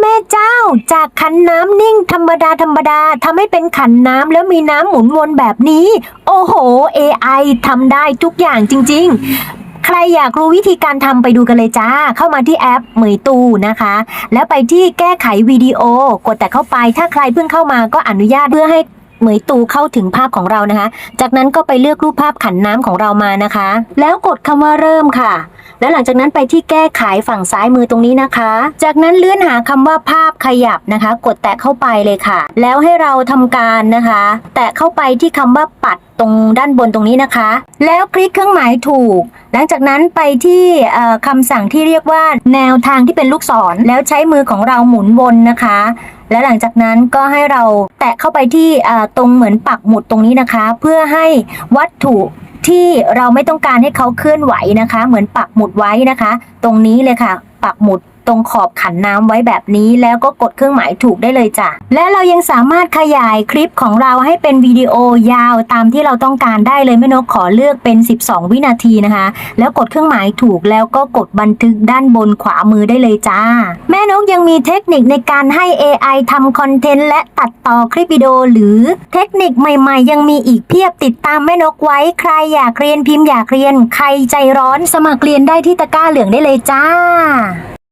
แม่เจ้า จากขันน้ำนิ่งธรรมดาธรรมดาทำให้เป็นขันน้ำแล้วมีน้ำหมุนวนแบบนี้ โอ้โห AI ทำได้ทุกอย่างจริง ๆใครอยากรู้วิธีการทำไปดูกันเลยจ้า เข้ามาที่แอปเหมยตูนะคะ แล้วไปที่แก้ไขวิดีโอ กดแต่เข้าไป ถ้าใครเพิ่งเข้ามาก็อนุญาตเพื่อให้เหมยตูเข้าถึงภาพของเรานะคะ จากนั้นก็ไปเลือกรูปภาพขันน้ำของเรามานะคะ แล้วกดคำว่าเริ่มค่ะ แล้วหลังจากนั้นไปที่แก้ไขฝั่งซ้ายมือตรงนี้นะคะ จากนั้นเลื่อนหาคำว่าภาพขยับนะคะ กดแตะเข้าไปเลยค่ะ แล้วให้เราทำการนะคะ แตะเข้าไปที่คำว่าปัดตรงด้านบนตรงนี้นะคะ แล้วคลิกเครื่องหมายถูก หลังจากนั้นไปที่คำสั่งที่เรียกว่าแนวทางที่เป็นลูกศร แล้วใช้มือของเราหมุนวนนะคะ และหลังจากนั้นก็ให้เราแตะเข้าไปที่ตรงเหมือนปักหมุดตรงนี้นะคะ เพื่อให้วัตถุ ที่เราไม่ต้องการให้เขาเคลื่อนไหวนะคะ เหมือนปักหมุดไว้นะคะ ตรงนี้เลยค่ะ ปักหมุดตรงขอบขันน้ำไว้แบบนี้แล้วก็กดเครื่องหมายถูกได้เลยจ้ะ และเรายังสามารถขยายคลิปของเราให้เป็นวิดีโอยาวตามที่เราต้องการได้เลยแม่นกขอเลือกเป็น 12 วินาทีนะคะ แล้วกดเครื่องหมายถูกแล้วก็กดบันทึกด้านบนขวามือได้เลยจ้า แม่นก มีเทคนิคในการให้ AI ทำคอนเทนต์และตัดต่อคลิปวิดีโอหรือเทคนิคใหม่ๆ ยังมีอีกเพียบติดตามแม่นกไว้ ใครอยากเรียนพิมพ์อยากเรียน ใครใจร้อนสมัครเรียนได้ที่ตะกร้าเหลืองได้เลยจ้า